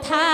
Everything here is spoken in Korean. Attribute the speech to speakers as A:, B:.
A: 다